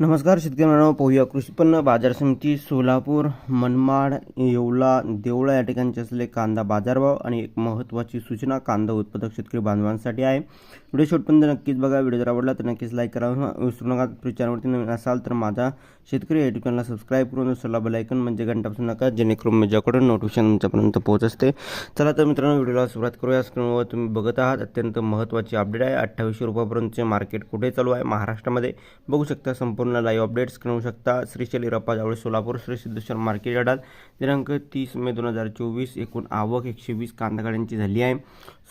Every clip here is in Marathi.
नमस्कार शेतकरी मित्रांनो पाहूया कृषी उत्पन्न बाजार समिती सोलापूर मनमाड येवला देवळा या ठिकाणचे असलेले कांदा बाजारभाव आणि एक महत्त्वाची सूचना कांदा उत्पादक शेतकरी बांधवांसाठी आहे. व्हिडिओ शेवटपर्यंत नक्कीच बघा. व्हिडिओ जर आवडला तर नक्कीच लाईक करा. विसरू नका. आपल्या चॅनलवरती नवीन असाल तर माझा शेतकरी युट्यूब चॅनलला सबस्क्राईब करून दुसरा बेलायकन म्हणजे घंटा नका जेणेकरून माझ्याकडून नोटिफिकेशन तुमच्यापर्यंत पोहोच असते. चला तर मित्रांनो व्हिडिओला सुरुवात करूया. स्क्रीनवर तुम्ही बघत आहात अत्यंत महत्त्वाची अपडेट आहे. अठ्ठावीसशे रुपयापर्यंतचे मार्केट कुठे चालू आहे? महाराष्ट्रामध्ये. बघू शकता संपूर्ण लाईव्ह अपडेट्स करू शकता. श्रीशैल इरप्पा जावळे सोलापूर श्री सिद्धेश्वर मार्केट यार्डात. दिनांक तीस मे दोन हजार चोवीस एकूण आवक एकशे वीस कांदा गाड्यांची झाली आहे.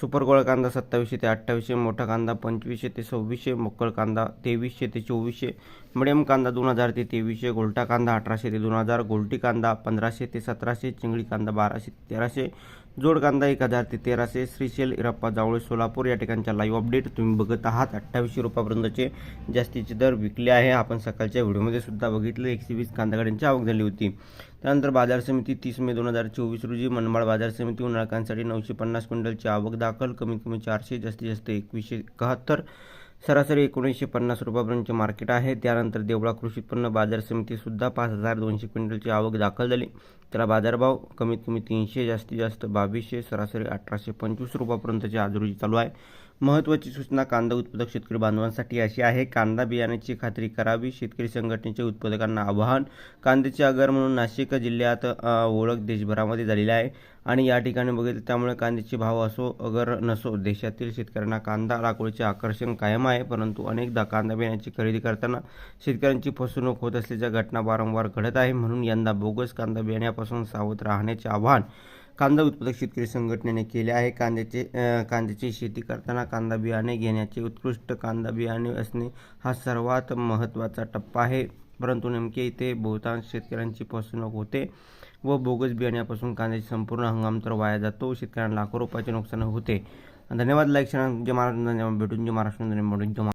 सुपर गोळा कांदा सत्तावीसशे ते अठ्ठावीसशे मोठा कांदा पंचवीसशे ते सव्वीसशे मोकळ कांदा तेवीसशे ते चोवीसशे मिडियम कांदा दोन हजार ते तेवीसशे गोलटा कांदा अठराशे ते दोन हजार गोलटी कांदा पंधराशे ते सतराशे चिंगळी कांदा बाराशे ते तेराशे जोड कांदा एक हजार ते तेराशे श्रीशैल इरप्पा जावळे सोलापूर या ठिकाणच्या लाईव्ह अपडेट तुम्ही बघत आहात. अठ्ठावीसशे रुपयापर्यंतचे जास्तीचे दर विकले आहे. आपण सकाळच्या व्हिडिओमध्ये सुद्धा बघितलं. एकशे वीस कांदागाड्यांची आवक झाली होती. त्यानंतर बाजार समिती तीस मे दोन हजार चोवीस रोजी मनमाड बाजार समिती उन्हाळकांसाठी नऊशे पन्नास क्विंटलची आवक दाखल. कमीत कमी चारशे जास्तीत जास्त एकवीसशे एकाहत्तर. सरासरी एकोणीसशे पन्नास रुपयापर्यंतचे मार्केट आहे. त्यानंतर देवळा कृषी उत्पन्न बाजार समितीसुद्धा पाच हजार दोनशे क्विंटलची आवक दाखल झाली. त्याला बाजारभाव कमीत कमी तीनशे जास्तीत जास्त बावीसशे सरासरी अठराशे पंचवीस रुपयापर्यंतची आजरोजी चालू आहे. महत्त्वाची सूचना कांदा उत्पादक शेतकरी बांधवांसाठी अशी आहे. कांदा बियाण्याची खात्री करावी शेतकरी संघटनेचे उत्पादकांना आवाहन कांद्याचे आगार म्हणून नाशिक जिल्ह्यात ओळख देशभरामध्ये झालेली आहे. आणि या ठिकाणी बघितलं त्यामुळे कांद्याचे भाव असो अगर नसो देशातील शेतकऱ्यांना कांदा लागवडीचे आकर्षण कायम आहे. परंतु अनेकदा कांदा बियाण्याची खरेदी करताना शेतकऱ्यांची फसवणूक होत असल्याच्या घटना वारंवार घडत आहे. म्हणून यंदा बोगस कांदा बियाण्या बियाण्यापासून सावध राहण्याचे आवाहन कांदा उत्पादक शेतकरी संघटनेने केले आहे. कांद्याचे कांद्याची शेती करताना कांदा बियाणे घेण्याचे उत्कृष्ट कांदा बियाणे असणे हा सर्वात महत्त्वाचा टप्पा आहे. परंतु नेमके इथे बहुतांश शेतकऱ्यांची फसवणूक होते व बोगस बियाण्यापासून कांद्याची संपूर्ण हंगाम तर वाया जातो. शेतकऱ्यांना लाखो रुपयाचे नुकसान होते. धन्यवाद. लाईक शेअर जे महाराष्ट्र भेटून जे महाराष्ट्र भेटून जमा